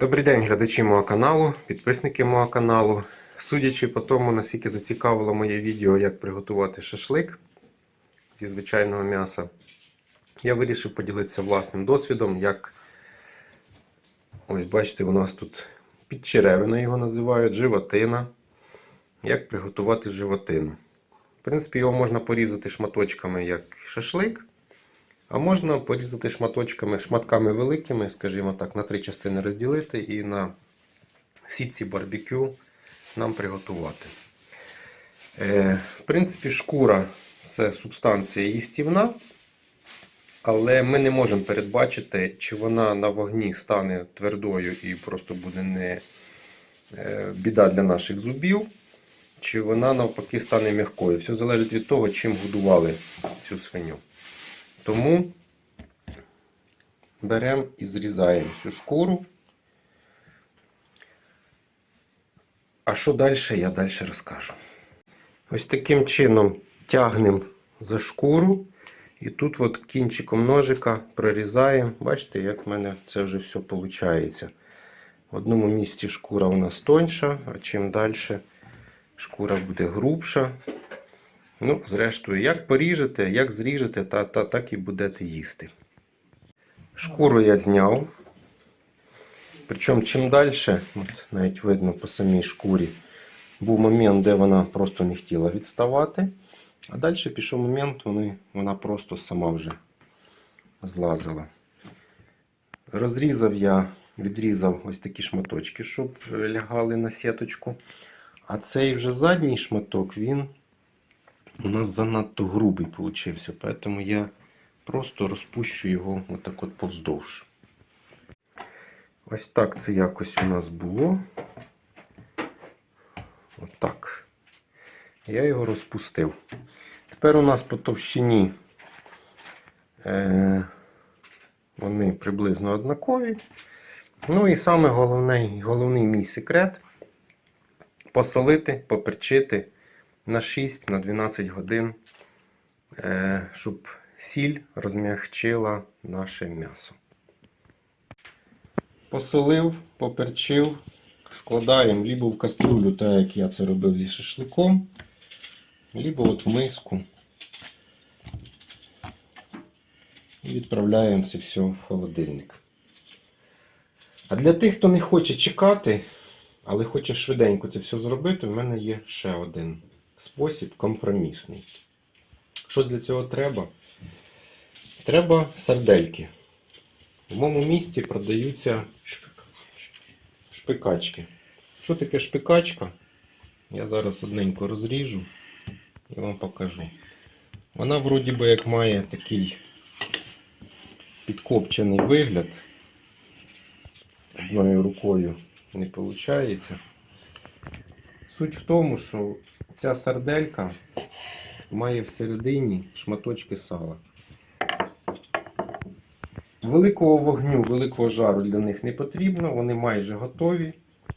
Добрий день, глядачі мого каналу, підписники мого каналу. Судячи по тому, наскільки зацікавило моє відео, як приготувати шашлик зі звичайного м'яса, я вирішив поділитися власним досвідом, як ось бачите, у нас тут підчеревина його називають, животина. Як приготувати животину. В принципі, його можна порізати шматочками як шашлик. А можна порізати шматочками, шматками великими, скажімо так, на три частини розділити і на сітці барбекю нам приготувати. Е, в принципі, шкура це субстанція їстівна, але ми не можемо передбачити, чи вона на вогні стане твердою і просто буде не е, біда для наших зубів, чи вона навпаки стане м'якою. Все залежить від того, чим годували цю свиню. Тому беремо і зрізаємо цю шкуру. А що далі, я далі розкажу. Ось таким чином тягнемо за шкуру. І тут от кінчиком ножика прорізаємо. Бачите, як в мене це вже все виходить. В одному місці шкура у нас тоньша, а чим далі шкура буде грубша. Ну, зрештою, як поріжете, як зріжете, та, та, так і будете їсти. Шкуру я зняв. Причому чим далі, от навіть видно по самій шкурі, був момент, де вона просто не хотіла відставати. А далі пішов момент, вони, вона просто сама вже злазила. Розрізав я, відрізав ось такі шматочки, щоб лягали на сіточку. А цей вже задній шматок, він у нас занадто грубий получився, поэтому я просто розпущу його отак от повздовж. Ось так це якось у нас було. Отак. Я його розпустив. Тепер у нас по товщині е, вони приблизно однакові. Ну і саме головний, головний мій секрет посолити, поперчити на 6 на 12 годин, е, щоб сіль розм'ягчила наше м'ясо. Посолив, поперчив, складаємо либо в кастрюлю, так як я це робив зі шашликом, либо от в миску. І відправляємо це все в холодильник. А для тих, хто не хоче чекати, але хоче швиденько це все зробити, в мене є ще один спосіб компромісний. Що для цього треба? Треба сардельки. В моєму місті продаються шпикачки. Що таке шпикачка? Я зараз одненько розріжу і вам покажу. Вона вроді би як має такий підкопчений вигляд. Одною рукою не виходить. Суть в тому, що ця сарделька має всередині шматочки сала. Великого вогню, великого жару для них не потрібно, вони майже готові.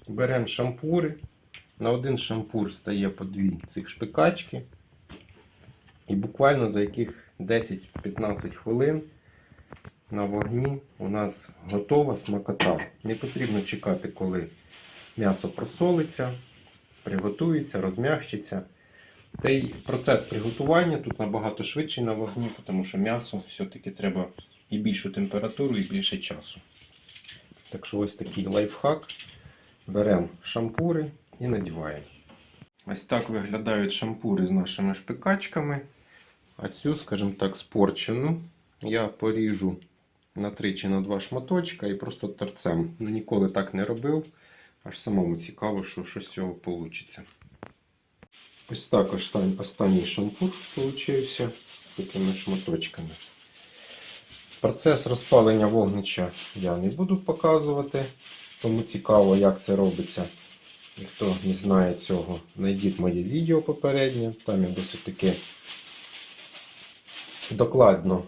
Беремо шампури. На один шампур стає по дві цих шпикачки. І буквально за яких 10-15 хвилин на вогні у нас готова смакота. Не потрібно чекати, коли м'ясо просолиться, приготується, розм'ящиться. Та й процес приготування тут набагато швидший на вогні, тому що м'ясо все-таки треба і більшу температуру, і більше часу. Так що ось такий лайфхак. Беремо шампури і надіваємо. Ось так виглядають шампури з нашими шпикачками. А цю, скажімо так, спорчену я поріжу на 3 чи на 2 шматочка і просто торцем. Ну, ніколи так не робив. Аж самому цікаво, що, що з цього вийде. Ось так останній шампур вийшов такими шматочками. Процес розпалення вогнича я не буду показувати, тому цікаво, як це робиться. І хто не знає цього, знайдіть моє відео попереднє. Там я досить таки докладно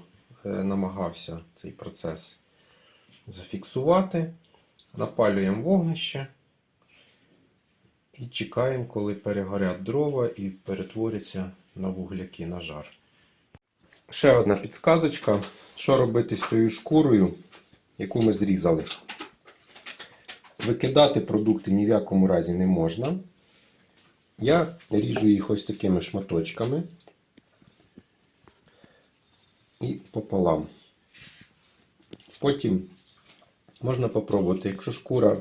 е, намагався цей процес зафіксувати. Напалюємо вогнище і чекаємо, коли перегорять дрова і перетворяться на вугляки на жар. Ще одна підсказочка, що робити з цією шкурою, яку ми зрізали. Викидати продукти ні в якому разі не можна. Я ріжу їх ось такими шматочками і пополам. Потім можна попробувати, якщо шкура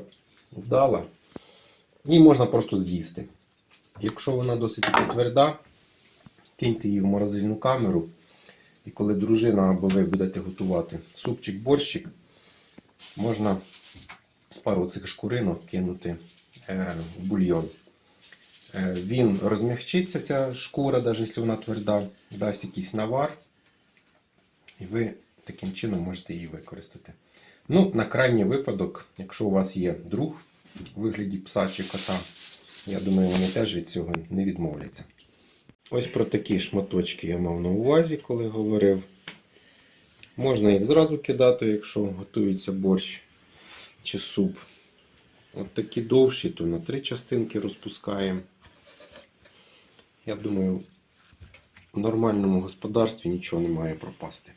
вдала, її можна просто з'їсти. Якщо вона досить тверда, киньте її в морозильну камеру. І коли дружина або ви будете готувати супчик, борщик, можна пару цих шкуринок кинути е, в бульйон. Е, він розмягчиться, ця шкура, навіть якщо вона тверда, дасть якийсь навар. І ви таким чином можете її використати. Ну, на крайній випадок, якщо у вас є друг у вигляді пса чи кота, я думаю, вони теж від цього не відмовляться. Ось про такі шматочки я мав на увазі, коли говорив. Можна їх зразу кидати, якщо готується борщ чи суп. От такі довші, то на три частинки розпускаємо. Я думаю, в нормальному господарстві нічого не має пропасти.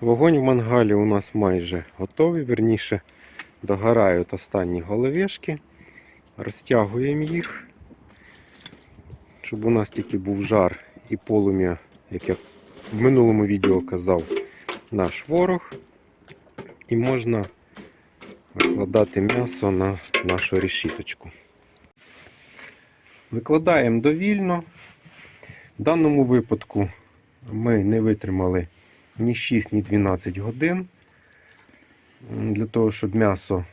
Вогонь в мангалі у нас майже готовий, верніше догорають останні головешки. Розтягуємо їх, щоб у нас тільки був жар і полум'я, як я в минулому відео казав, наш ворог. І можна викладати м'ясо на нашу решіточку. Викладаємо довільно. В даному випадку ми не витримали ні 6, ні 12 годин. Для того, щоб м'ясо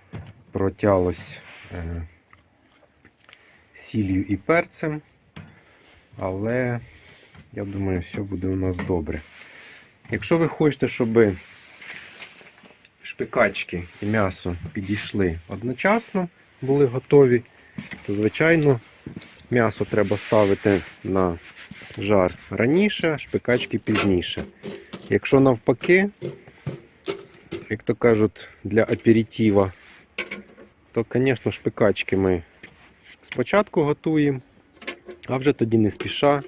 протялось е, сіллю і перцем. Але я думаю, все буде у нас добре. Якщо ви хочете, щоб шпикачки і м'ясо підійшли одночасно, були готові, то звичайно м'ясо треба ставити на жар раніше, шпикачки пізніше. Якщо навпаки, як то кажуть, для аперитива, то, звісно, шпикачки ми спочатку готуємо, а вже тоді не спіша,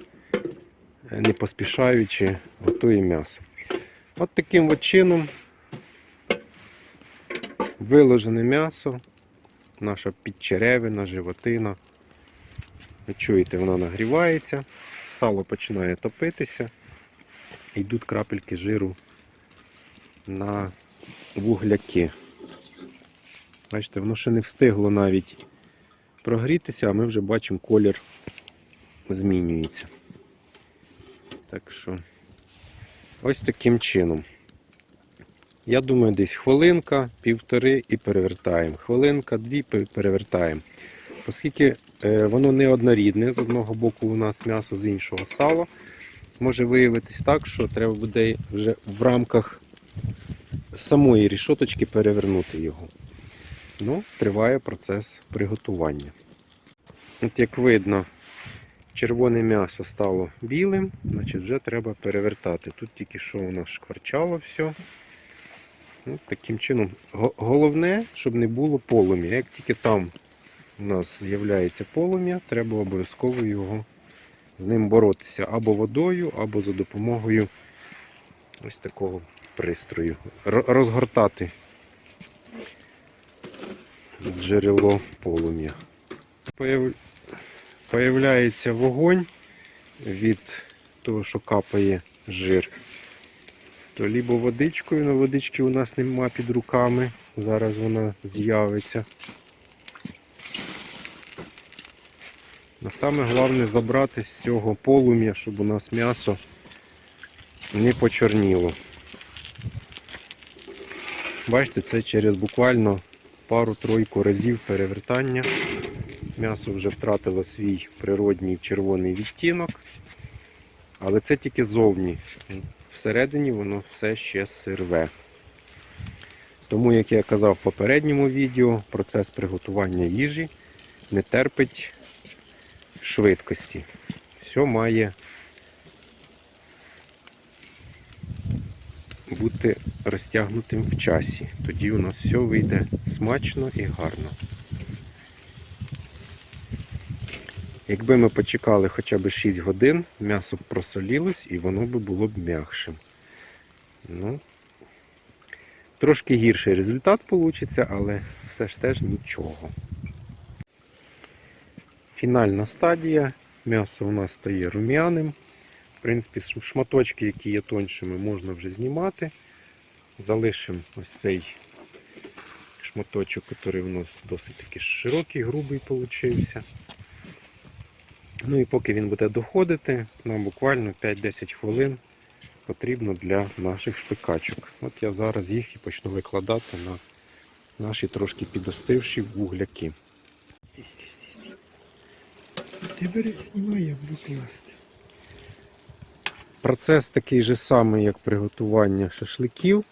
не поспішаючи, готуємо м'ясо. От таким от чином виложене м'ясо, наша підчеревина, животина. Ви чуєте, вона нагрівається, сало починає топитися, йдуть крапельки жиру на вугляки. Бачите, воно ще не встигло навіть прогрітися, а ми вже бачимо колір змінюється. Так що ось таким чином. Я думаю, десь хвилинка, півтори і перевертаємо. Хвилинка, дві перевертаємо. Оскільки е, воно не однорідне, з одного боку у нас м'ясо, з іншого сало, може виявитись так, що треба буде вже в рамках самої рішоточки перевернути його. Ну, триває процес приготування. От як видно, червоне м'ясо стало білим, значить вже треба перевертати. Тут тільки що у нас шкварчало все. Ну, таким чином. Головне, щоб не було полум'я. Як тільки там у нас з'являється полум'я, треба обов'язково його з ним боротися або водою, або за допомогою ось такого пристрою. Розгортати джерело полум'я. Появ... Появляється вогонь від того, що капає жир. То лібо водичкою, але водички у нас нема під руками. Зараз вона з'явиться. А саме головне забрати з цього полум'я, щоб у нас м'ясо не почорніло. Бачите, це через буквально пару-тройку разів перевертання. М'ясо вже втратило свій природній червоний відтінок. Але це тільки зовні. Всередині воно все ще сирве. Тому, як я казав в попередньому відео, процес приготування їжі не терпить швидкості. Все має бути розтягнутим в часі. Тоді у нас все вийде смачно і гарно. Якби ми почекали хоча б 6 годин, м'ясо б просолілось і воно би було б м'якшим. Ну, Трошки гірший результат вийде, але все ж теж нічого. Фінальна стадія. М'ясо у нас стає рум'яним. В принципі, шматочки, які є тоншими, можна вже знімати. Залишимо ось цей шматочок, який у нас досить таки широкий, грубий получився. Ну і поки він буде доходити, нам буквально 5-10 хвилин потрібно для наших шпикачок. От я зараз їх і почну викладати на наші трошки підостивші вугляки. Ти бери, знімай, я буду класти. Процес такий же самий, як приготування шашликів,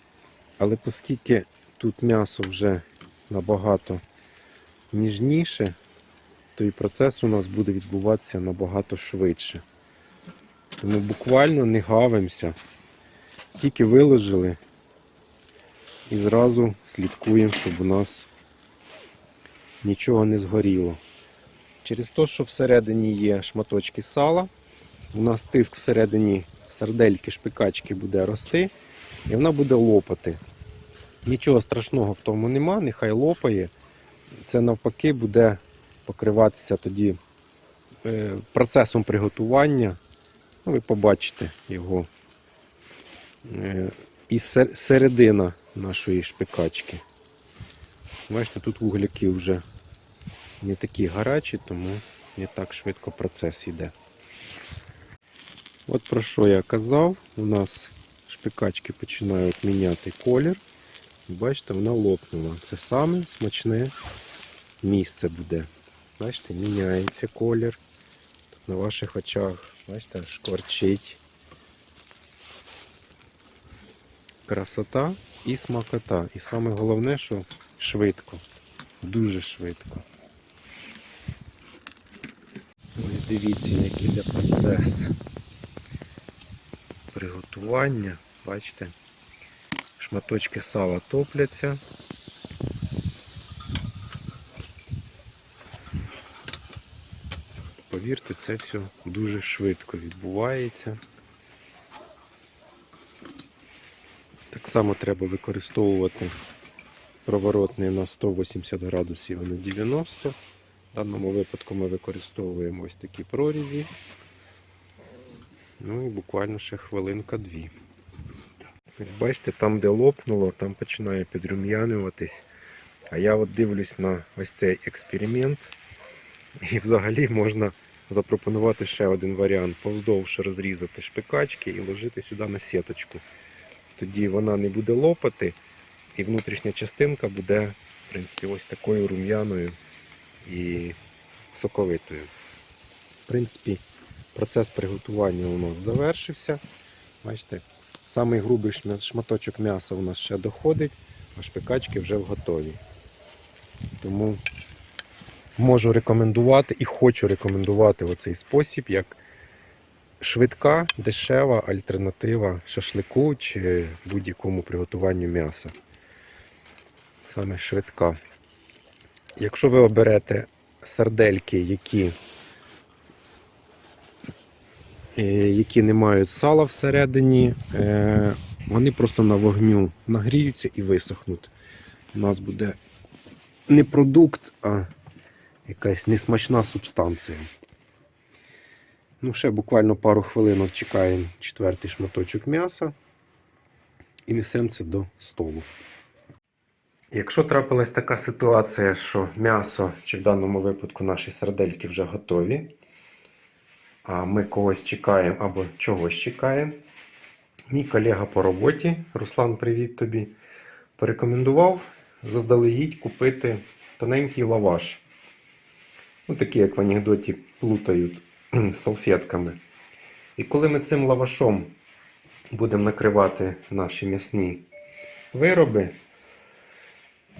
але оскільки тут м'ясо вже набагато ніжніше, то і процес у нас буде відбуватися набагато швидше. Тому буквально не гавимося, тільки виложили і зразу слідкуємо, щоб у нас нічого не згоріло. Через те, що всередині є шматочки сала, у нас тиск всередині сардельки, шпикачки буде рости і вона буде лопати. Нічого страшного в тому нема, нехай лопає. Це навпаки буде покриватися тоді е, процесом приготування. Ну, ви побачите його. Е, і середина нашої шпикачки. Бачите, тут вугляки вже не такі гарячі, тому не так швидко процес йде. От про що я казав, у нас шпикачки починають міняти колір. Бачите, вона лопнула. Це саме смачне місце буде. Бачите, міняється колір. Тут на ваших очах, бачите, шкварчить. Красота і смакота. І саме головне, що швидко. Дуже швидко. Ось дивіться, який йде процес приготування. Бачите, шматочки сала топляться. Повірте, це все дуже швидко відбувається. Так само треба використовувати проворотний на 180 градусів і на 90. В даному випадку ми використовуємо ось такі прорізі. Ну і буквально ще хвилинка-дві. Ось Бачите, там, де лопнуло, там починає підрум'янюватись. А я от дивлюсь на ось цей експеримент. І взагалі можна запропонувати ще один варіант. Повздовж розрізати шпикачки і ложити сюди на сіточку. Тоді вона не буде лопати, і внутрішня частинка буде, в принципі, ось такою рум'яною і соковитою. В принципі, процес приготування у нас завершився. Бачите, самий грубий шматочок м'яса у нас ще доходить, а шпикачки вже готові. Тому можу рекомендувати і хочу рекомендувати оцей спосіб як швидка, дешева альтернатива шашлику чи будь-якому приготуванню м'яса. Саме швидка. Якщо ви оберете сардельки, які які не мають сала всередині, е, вони просто на вогню нагріються і висохнуть. У нас буде не продукт, а якась несмачна субстанція. Ну, ще буквально пару хвилинок чекаємо четвертий шматочок м'яса і несемо це до столу. Якщо трапилась така ситуація, що м'ясо, чи в даному випадку наші сардельки вже готові, а ми когось чекаємо або чогось чекаємо, мій колега по роботі, Руслан, привіт тобі, порекомендував заздалегідь купити тоненький лаваш. Ну, такі, як в анекдоті, плутають салфетками. І коли ми цим лавашом будемо накривати наші м'ясні вироби,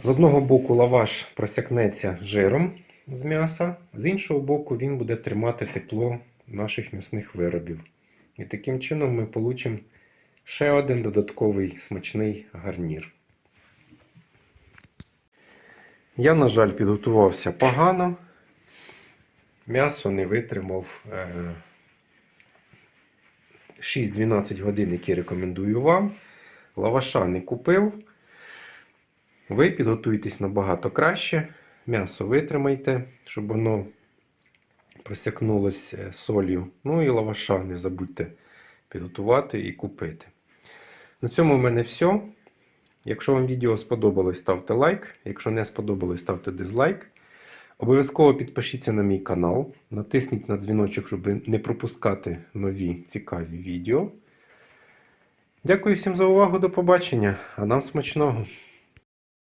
з одного боку лаваш просякнеться жиром з м'яса, з іншого боку він буде тримати тепло наших м'ясних виробів. І таким чином ми получимо ще один додатковий смачний гарнір. Я, на жаль, підготувався погано. М'ясо не витримав е, 6-12 годин, які рекомендую вам. Лаваша не купив. ви підготуєтесь набагато краще. М'ясо витримайте, щоб воно просякнулося е, солью. Ну і лаваша не забудьте підготувати і купити. На цьому в мене все. Якщо вам відео сподобалось, ставте лайк. Якщо не сподобалось, ставте дизлайк. Обов'язково підпишіться на мій канал, натисніть на дзвіночок, щоб не пропускати нові цікаві відео. Дякую всім за увагу, до побачення, а нам смачного!